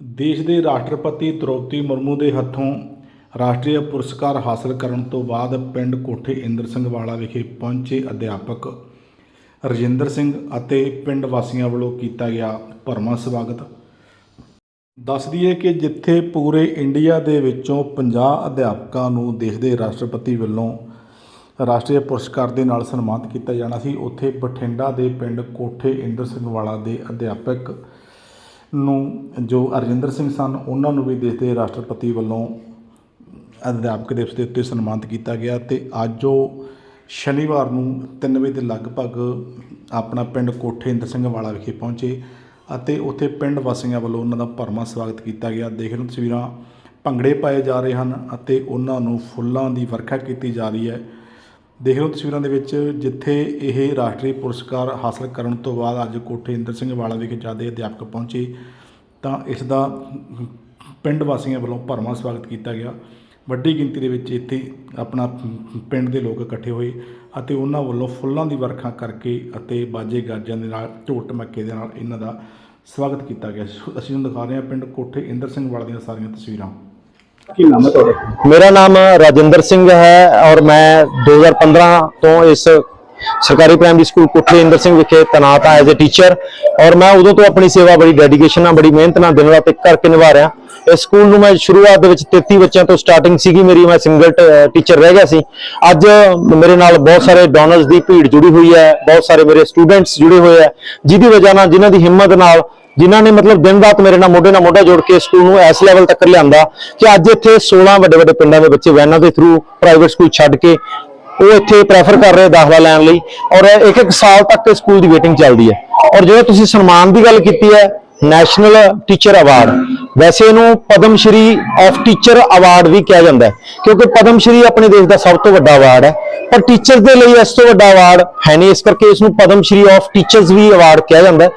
ਦੇਸ਼ ਦੇ ਰਾਸ਼ਟਰਪਤੀ ਦ੍ਰੋਪਦੀ ਮੁਰਮੂ ਦੇ ਹੱਥੋਂ ਰਾਸ਼ਟਰੀ ਪੁਰਸਕਾਰ ਹਾਸਲ ਕਰਨ ਤੋਂ ਬਾਅਦ ਪਿੰਡ ਕੋਠੇ ਇੰਦਰ ਸਿੰਘ ਵਾਲਾ ਵਿਖੇ ਪਹੁੰਚੇ ਅਧਿਆਪਕ ਰਜਿੰਦਰ ਸਿੰਘ ਅਤੇ ਪਿੰਡ ਵਾਸੀਆਂ ਵੱਲੋਂ ਕੀਤਾ ਗਿਆ ਭਰਵਾਂ ਸਵਾਗਤ। ਦੱਸ ਦਈਏ ਕਿ ਜਿੱਥੇ ਪੂਰੇ ਇੰਡੀਆ ਦੇ ਵਿੱਚੋਂ 50 ਅਧਿਆਪਕਾਂ ਨੂੰ ਦੇਸ਼ ਦੇ ਰਾਸ਼ਟਰਪਤੀ ਵੱਲੋਂ ਰਾਸ਼ਟਰੀ ਪੁਰਸਕਾਰ ਦੇ ਨਾਲ ਸਨਮਾਨਿਤ ਕੀਤਾ ਜਾਣਾ ਸੀ, ਉੱਥੇ ਬਠਿੰਡਾ ਦੇ ਪਿੰਡ ਕੋਠੇ ਇੰਦਰ ਸਿੰਘ ਵਾਲਾ ਦੇ ਅਧਿਆਪਕ ਨੂੰ ਜੋ ਅਰਜਿੰਦਰ ਸਿੰਘ ਸਨ, ਉਹਨਾਂ ਨੂੰ ਵੀ ਦੇਸ਼ ਦੇ ਰਾਸ਼ਟਰਪਤੀ ਵੱਲੋਂ ਅਧਿਆਪਕ ਦਿਵਸ ਦੇ ਉੱਤੇ ਸਨਮਾਨਿਤ ਕੀਤਾ ਗਿਆ ਤੇ ਅੱਜ ਉਹ ਸ਼ਨੀਵਾਰ ਨੂੰ 3 ਵਜੇ ਦੇ ਲਗਭਗ ਆਪਣਾ ਪਿੰਡ ਕੋਠੇ ਇੰਦਰ ਸਿੰਘ ਵਾਲਾ ਵਿਖੇ ਪਹੁੰਚੇ ਅਤੇ ਉੱਥੇ ਪਿੰਡ ਵਾਸੀਆਂ ਵੱਲੋਂ ਉਹਨਾਂ ਦਾ ਭਰਵਾਂ ਸਵਾਗਤ ਕੀਤਾ ਗਿਆ। ਦੇਖ ਲਓ ਤਸਵੀਰਾਂ, ਭੰਗੜੇ ਪਾਏ ਜਾ ਰਹੇ ਹਨ ਅਤੇ ਉਹਨਾਂ ਨੂੰ ਫੁੱਲਾਂ ਦੀ ਵਰਖਾ ਕੀਤੀ ਜਾ ਰਹੀ ਹੈ। ਦੇਖ ਲਓ ਤਸਵੀਰਾਂ ਦੇ ਵਿੱਚ ਜਿੱਥੇ ਇਹ ਰਾਸ਼ਟਰੀ ਪੁਰਸਕਾਰ ਹਾਸਲ ਕਰਨ ਤੋਂ ਬਾਅਦ ਅੱਜ ਕੋਠੇ ਇੰਦਰ ਸਿੰਘ ਵਾਲਾ ਵਿਖੇ ਜਾਂਦੇ ਅਧਿਆਪਕ ਪਹੁੰਚੇ, ਤਾਂ ਇਸ ਦਾ ਪਿੰਡ ਵਾਸੀਆਂ ਵੱਲੋਂ ਭਰਵਾਂ ਸਵਾਗਤ ਕੀਤਾ ਗਿਆ। ਵੱਡੀ ਗਿਣਤੀ ਦੇ ਵਿੱਚ ਇੱਥੇ ਆਪਣਾ ਪਿੰਡ ਦੇ ਲੋਕ ਇਕੱਠੇ ਹੋਏ ਅਤੇ ਉਹਨਾਂ ਵੱਲੋਂ ਫੁੱਲਾਂ ਦੀ ਵਰਖਾ ਕਰਕੇ ਅਤੇ ਬਾਜੇ ਗਾਜਿਆਂ ਦੇ ਨਾਲ ਢੋਲ ਢਮੱਕੇ ਦੇ ਨਾਲ ਇਹਨਾਂ ਦਾ ਸਵਾਗਤ ਕੀਤਾ ਗਿਆ। ਅਸੀਂ ਤੁਹਾਨੂੰ ਦਿਖਾ ਰਹੇ ਹਾਂ ਪਿੰਡ ਕੋਠੇ ਇੰਦਰ ਸਿੰਘ ਵਾਲਾ ਦੀਆਂ ਸਾਰੀਆਂ ਤਸਵੀਰਾਂ। ਕੀ ਨਾਮ ਹੈ ਤੁਹਾਡਾ? ਮੇਰਾ ਨਾਮ ਰਾਜਿੰਦਰ ਸਿੰਘ ਹੈ ਔਰ ਮੈਂ 2015 ਤੋਂ ਇਸ ਸਰਕਾਰੀ ਪ੍ਰਾਇਮਰੀ ਸਕੂਲ ਕੁੱਠੇ ਇੰਦਰ ਸਿੰਘ ਵਿਖੇ ਤੈਨਾਤ ਹਾਂ ਐਜ਼ ਅ ਟੀਚਰ ਔਰ ਮੈਂ ਉਦੋਂ ਤੋਂ ਆਪਣੀ ਸੇਵਾ ਬੜੀ ਡੈਡੀਕੇਸ਼ਨ ਨਾਲ, ਬੜੀ ਮਿਹਨਤ ਨਾਲ ਦਿਨ ਰਾਤ ਇੱਕ ਕਰਕੇ ਨਿਭਾ ਰਿਹਾ। ਇਸ ਸਕੂਲ ਨੂੰ ਮੈਂ ਸ਼ੁਰੂਆਤ ਦੇ ਵਿੱਚ 33 ਬੱਚਿਆਂ ਤੋਂ ਸਟਾਰਟਿੰਗ ਸੀਗੀ, ਮੇਰੀ ਮੈਂ ਸਿੰਗਲ ਟੀਚਰ ਰਹਿ ਗਿਆ ਸੀ। ਅੱਜ ਮੇਰੇ ਨਾਲ ਬਹੁਤ ਸਾਰੇ ਡੋਨਰਸ ਦੀ ਭੀੜ ਜੁੜੀ ਹੋਈ ਹੈ, ਬਹੁਤ ਸਾਰੇ ਮੇਰੇ ਸਟੂਡੈਂਟਸ ਜੁੜੇ ਹੋਏ ਹੈ, ਜਿਹਦੀ ਵਜ੍ਹਾ ਨਾਲ, ਜਿਨ੍ਹਾਂ ਦੀ ਹਿੰਮਤ ਨਾਲ, ਜਿਨ੍ਹਾਂ ਨੇ ਮਤਲਬ ਦਿਨ ਰਾਤ ਮੇਰੇ ਨਾਲ ਮੋਢੇ ਨਾਲ ਮੋਢਾ ਜੋੜ ਕੇ ਸਕੂਲ ਨੂੰ ਇਸ ਲੈਵਲ ਤੱਕ ਲਿਆਂਦਾ ਕਿ ਅੱਜ ਇੱਥੇ 16 ਵੱਡੇ ਵੱਡੇ ਪਿੰਡਾਂ ਦੇ ਬੱਚੇ ਵੈਨਾਂ ਦੇ ਥਰੂ ਪ੍ਰਾਈਵੇਟ ਸਕੂਲ ਛੱਡ ਕੇ ਉਹ ਇੱਥੇ ਪ੍ਰੈਫਰ ਕਰ ਰਹੇ ਦਾਖਲਾ ਲੈਣ ਲਈ ਔਰ ਇੱਕ ਇੱਕ ਸਾਲ ਤੱਕ ਸਕੂਲ ਦੀ ਵੇਟਿੰਗ ਚੱਲਦੀ ਹੈ। ਔਰ ਜਦੋਂ ਤੁਸੀਂ ਸਨਮਾਨ ਦੀ ਗੱਲ ਕੀਤੀ ਹੈ ਨੈਸ਼ਨਲ ਟੀਚਰ ਅਵਾਰਡ ਵੈਸੇ ਇਹਨੂੰ Padma Shri of teacher award ਵੀ ਕਿਹਾ ਜਾਂਦਾ ਹੈ, ਕਿਉਂਕਿ ਪਦਮ ਸ਼੍ਰੀ ਆਪਣੇ ਦੇਸ਼ ਦਾ ਸਭ ਤੋਂ ਵੱਡਾ ਅਵਾਰਡ ਹੈ, ਪਰ ਟੀਚਰਸ ਦੇ ਲਈ ਇਸ ਤੋਂ ਵੱਡਾ ਅਵਾਰਡ ਹੈ ਨਹੀਂ, ਇਸ ਕਰਕੇ ਇਸ ਨੂੰ ਪਦਮ ਸ਼੍ਰੀ ਆਫ ਟੀਚਰਸ ਵੀ ਅਵਾਰਡ ਕਿਹਾ ਜਾਂਦਾ ਹੈ।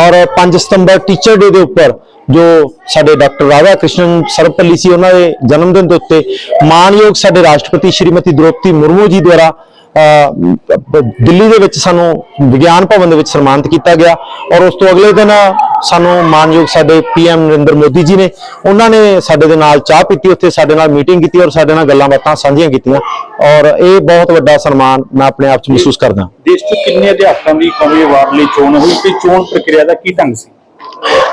ਔਰ 5 ਸਤੰਬਰ ਟੀਚਰ ਡੇ ਦੇ ਉੱਪਰ ਜੋ ਸਾਡੇ ਡਾਕਟਰ ਰਾਧਾ ਕ੍ਰਿਸ਼ਨ ਸਰਵਪੱਲੀ ਸੀ, ਉਹਨਾਂ ਦੇ ਜਨਮ ਦਿਨ ਦੇ ਉੱਤੇ ਮਾਨਯੋਗ ਸਾਡੇ ਰਾਸ਼ਟਰਪਤੀ ਸ਼੍ਰੀਮਤੀ ਦ੍ਰੋਪਦੀ ਮੁਰਮੂ ਜੀ ਦੁਆਰਾ ਦਿੱਲੀ ਦੇ ਵਿੱਚ ਸਾਨੂੰ ਵਿਗਿਆਨ ਭਵਨ ਦੇ ਵਿੱਚ ਸਨਮਾਨਿਤ ਕੀਤਾ ਗਿਆ। ਔਰ ਉਸ ਤੋਂ ਅਗਲੇ ਦਿਨ ਸਾਨੂੰ ਮਾਨਯੋਗ ਸਾਡੇ ਪੀਐਮ ਨਰਿੰਦਰ ਮੋਦੀ ਜੀ ਨੇ, ਉਹਨਾਂ ਨੇ ਸਾਡੇ ਦੇ ਨਾਲ ਚਾਹ ਪੀਤੀ, ਉੱਥੇ ਸਾਡੇ ਨਾਲ ਮੀਟਿੰਗ ਕੀਤੀ ਔਰ ਸਾਡੇ ਨਾਲ ਗੱਲਾਂ ਬਾਤਾਂ ਸਾਂਝੀਆਂ ਕੀਤੀਆਂ। ਔਰ ਇਹ ਬਹੁਤ ਵੱਡਾ ਸਨਮਾਨ ਮੈਂ ਆਪਣੇ ਆਪ 'ਚ ਮਹਿਸੂਸ ਕਰਦਾ। ਦੇਸ਼ 'ਚ ਕਿੰਨੇ ਅਧਿਆਪਕਾਂ ਦੀ ਕੌਮੀ ਅਵਾਰਡ ਲਈ ਚੋਣ ਹੋਈ ਤੇ ਚੋਣ ਪ੍ਰਕਿਰਿਆ ਦਾ ਕੀ ਢੰਗ ਸੀ?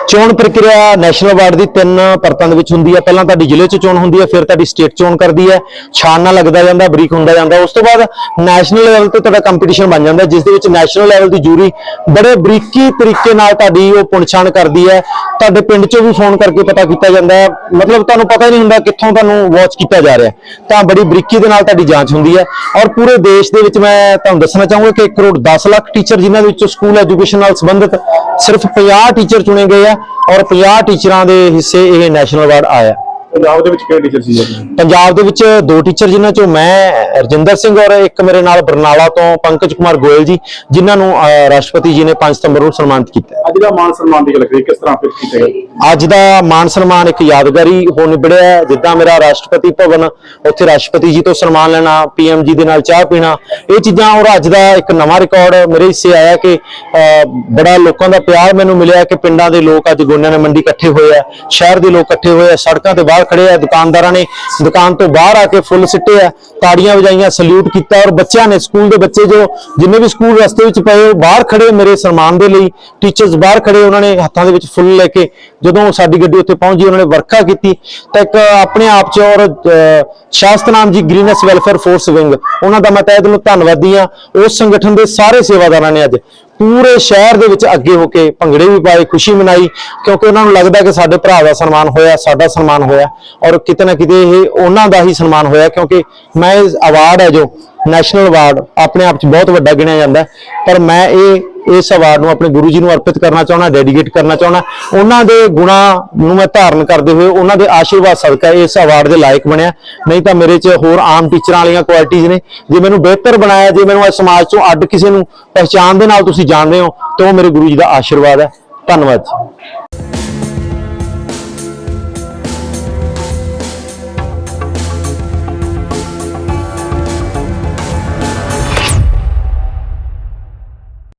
ਚੋਣ ਪ੍ਰਕਿਰਿਆ ਨੈਸ਼ਨਲ ਅਵਾਰਡ ਦੀ ਤਿੰਨ ਪਰਤਾਂ ਦੇ ਵਿੱਚ ਹੁੰਦੀ ਹੈ। ਪਹਿਲਾਂ ਤੁਹਾਡੀ ਜ਼ਿਲ੍ਹੇ 'ਚ ਚੋਣ ਹੁੰਦੀ ਹੈ, ਫਿਰ ਤੁਹਾਡੀ ਸਟੇਟ ਚੋਣ ਕਰਦੀ ਹੈ। ਛਾਨ ਨਾਲ ਲੱਗਦਾ ਜਾਂਦਾ, ਬਰੀਕ ਹੁੰਦਾ ਜਾਂਦਾ। ਉਸ ਤੋਂ ਬਾਅਦ ਨੈਸ਼ਨਲ ਲੈਵਲ ਤੇ ਤੁਹਾਡਾ ਕੰਪੀਟੀਸ਼ਨ ਬਣ ਜਾਂਦਾ, ਜਿਸ ਦੇ ਵਿੱਚ ਨੈਸ਼ਨਲ ਲੈਵਲ ਦੀ ਜੂਰੀ ਬੜੇ ਬਰੀਕੀ ਤਰੀਕੇ ਨਾਲ ਤੁਹਾਡੀ ਉਹ ਪੁਣਛਾਣ ਕਰਦੀ ਹੈ। ਤੁਹਾਡੇ ਪਿੰਡ 'ਚੋਂ ਵੀ ਫੋਨ ਕਰਕੇ ਪਤਾ ਕੀਤਾ ਜਾਂਦਾ ਹੈ। ਮਤਲਬ ਤੁਹਾਨੂੰ ਪਤਾ ਹੀ ਨਹੀਂ ਹੁੰਦਾ ਕਿੱਥੋਂ ਤੁਹਾਨੂੰ ਵਾਚ ਕੀਤਾ ਜਾ ਰਿਹਾ ਤਾਂ ਬੜੀ ਬਰੀਕੀ ਦੇ ਨਾਲ ਤੁਹਾਡੀ ਜਾਂਚ ਹੁੰਦੀ ਹੈ। ਔਰ ਪੂਰੇ ਦੇਸ਼ ਦੇ ਵਿੱਚ ਮੈਂ ਤੁਹਾਨੂੰ ਦੱਸਣਾ ਚਾਹੂੰਗਾ ਕਿ 1 ਕਰੋੜ 10 ਲੱਖ ਟੀਚਰ ਜਿਨ੍ਹਾਂ ਦੇ ਵਿੱਚੋਂ ਸਕੂਲ ਐਜੂਕੇਸ਼ਨ ਨਾਲ ਸੰਬੰਧਿਤ ਸਿਰਫ 50 ਟੀਚਰ ਚੁਣੇ ਗਏ ਆ ਔਰ 50 ਟੀਚਰਾਂ ਦੇ ਹਿੱਸੇ ਇਹ ਨੈਸ਼ਨਲ ਅਵਾਰਡ ਆਇਆ। ਪੰਜਾਬ ਦੇ ਵਿੱਚ ਕਿਹੜੇ ਟੀਚਰ ਸੀ ਜੀ ਪੰਜਾਬ ਦੇ ਵਿੱਚ ਦੋ ਟੀਚਰ ਜਿਨ੍ਹਾਂ ਚੋਂ ਮੈਂ ਰਜਿੰਦਰ ਸਿੰਘ ਔਰ ਇੱਕ ਮੇਰੇ ਨਾਲ ਬਰਨਾਲਾ ਤੋਂ ਪੰਕਜ ਕੁਮਾਰ ਗੋਇਲ ਜੀ ਜਿਨ੍ਹਾਂ ਨੂੰ ਰਾਸ਼ਟਰਪਤੀ ਜੀ ਨੇ 5 ਸਤੰਬਰ ਨੂੰ ਸਨਮਾਨਿਤ ਕੀਤਾ ਅੱਜ ਦਾ ਮਾਨ ਸਨਮਾਨ ਦੀ ਗੱਲ ਕਰੀਏ ਕਿਸ ਤਰ੍ਹਾਂ ਫਿਰ ਕੀਤਾ ਗਿਆ ਅੱਜ ਦਾ ਮਾਨ ਸਨਮਾਨ ਇੱਕ ਯਾਦਗਾਰੀ ਹੋ ਨਿਬੜਿਆ। ਜਿੱਦਾਂ ਮੇਰਾ ਰਾਸ਼ਟਰਪਤੀ ਭਵਨ ਉੱਥੇ ਰਾਸ਼ਟਰਪਤੀ ਜੀ ਤੋਂ ਸਨਮਾਨ ਲੈਣਾ ਪੀਐਮ ਜੀ ਦੇ ਨਾਲ ਚਾਹ ਪੀਣਾ ਇਹ ਚੀਜ਼ਾਂ ਔਰ ਅੱਜ ਦਾ ਇੱਕ ਨਵਾਂ ਰਿਕਾਰਡ ਮੇਰੇ ਹਿੱਸੇ ਆਇਆ ਕਿ ਬੜਾ ਲੋਕਾਂ ਦਾ ਪਿਆਰ ਮੈਨੂੰ ਮਿਲਿਆ ਕਿ ਪਿੰਡਾਂ ਦੇ ਲੋਕ ਅੱਜ ਗੋਨਿਆਂ ਨੇ ਮੰਡੀ ਇਕੱਠੇ ਹੋਏ ਆ ਸ਼ਹਿਰ ਦੇ ਲੋਕ ਇਕੱਠੇ ਹੋਏ ਆ ਸੜਕਾਂ ਤੇ ਬਾਹਰ ਖੜੇ ਆ ਦੁਕਾਨਦਾਰਾਂ ਨੇ ਦੁਕਾਨ ਤੋਂ ਬਾਹਰ ਆ ਕੇ ਫੁੱਲ ਸਿੱਟੇ ਆ ਤਾੜੀਆਂ ਵਜਾਈਆਂ ਸਲੂਟ ਕੀਤਾ ਔਰ ਬੱਚਿਆਂ ਨੇ ਸਕੂਲ ਦੇ ਬੱਚੇ ਜੋ ਜਿੰਨੇ ਵੀ ਸਕੂਲ ਰਸਤੇ ਵਿੱਚ ਪਏ ਬਾਹਰ ਖੜੇ ਮੇਰੇ ਸਨਮਾਨ ਦੇ ਲਈ ਟੀਚਰਸ ਬਾਹਰ ਖੜੇ ਉਹਨਾਂ ਨੇ ਹੱਥਾਂ ਦੇ ਵਿੱਚ ਫੁੱਲ ਲੈ ਕੇ ਜਦੋਂ ਸਾਡੀ ਗੱਡੀ ਉੱਥੇ ਪਹੁੰਚੀ ਉਹਨਾਂ ਨੇ ਵਰਖਾ ਕੀਤੀ ਤਾਂ ਇੱਕ ਆਪਣੇ ਆਪ 'ਚ ਔਰ ਅਹ, ਸ਼ਾਸਤਨਾਮ ਜੀ ਗ੍ਰੀਨੈਸ ਵੈਲਫੇਅਰ ਫੋਰਸ ਵਿੰਗ ਉਹਨਾਂ ਦਾ ਮੈਂ ਤਹਿ ਦਿਲੋਂ ਧੰਨਵਾਦੀ ਆ ਉਸ ਸੰਗਠਨ ਦੇ ਸਾਰੇ ਸੇਵਾਦਾਰਾਂ ਨੇ ਅੱਜ ਪੂਰੇ ਸ਼ਹਿਰ ਦੇ ਵਿੱਚ ਅੱਗੇ ਹੋ ਕੇ ਭੰਗੜੇ ਵੀ ਪਾਏ, ਖੁਸ਼ੀ ਮਨਾਈ, ਕਿਉਂਕਿ ਉਹਨਾਂ ਨੂੰ ਲੱਗਦਾ ਕਿ ਸਾਡੇ ਭਰਾ ਦਾ ਸਨਮਾਨ ਹੋਇਆ, ਸਾਡਾ ਸਨਮਾਨ ਹੋਇਆ ਔਰ ਕਿਤੇ ਨਾ ਕਿਤੇ ਇਹ ਉਹਨਾਂ ਦਾ ਹੀ ਸਨਮਾਨ ਹੋਇਆ, ਕਿਉਂਕਿ ਮੈਂ ਇਸ ਅਵਾਰਡ ਹੈ ਜੋ ਨੈਸ਼ਨਲ ਅਵਾਰਡ ਆਪਣੇ ਆਪ 'ਚ ਬਹੁਤ ਵੱਡਾ ਗਿਣਿਆ ਜਾਂਦਾ ਪਰ ਮੈਂ ਇਹ ਇਸ ਅਵਾਰਡ ਨੂੰ ਆਪਣੇ ਗੁਰੂ ਜੀ ਨੂੰ ਅਰਪਿਤ ਕਰਨਾ ਚਾਹੁੰਦਾ ਡੈਡੀਕੇਟ ਕਰਨਾ ਚਾਹੁੰਦਾ। ਉਹਨਾਂ ਦੇ ਗੁਣਾ ਨੂੰ ਮੈਂ ਧਾਰਨ ਕਰਦੇ ਹੋਏ ਉਹਨਾਂ ਦੇ ਆਸ਼ੀਰਵਾਦ ਸਦਕਾ ਇਸ ਅਵਾਰਡ ਦੇ ਲਾਇਕ ਬਣਿਆ। ਨਹੀਂ ਤਾਂ ਮੇਰੇ 'ਚ ਹੋਰ ਆਮ ਟੀਚਰਾਂ ਵਾਲੀਆਂ ਕੁਆਲਿਟੀਆਂ ਨੇ। ਜੇ ਮੈਨੂੰ ਬਿਹਤਰ ਬਣਾਇਆ, ਜੇ ਮੈਨੂੰ ਇਸ ਸਮਾਜ 'ਚੋਂ ਅੱਡ ਕਿਸੇ ਨੂੰ ਪਹਿਚਾਣ ਦੇ ਨਾਲ ਤੁਸੀਂ ਜਾਣਦੇ ਹੋ, ਤਾਂ ਉਹ ਮੇਰੇ ਗੁਰੂ ਜੀ ਦਾ ਆਸ਼ੀਰਵਾਦ ਹੈ। ਧੰਨਵਾਦ ਜੀ।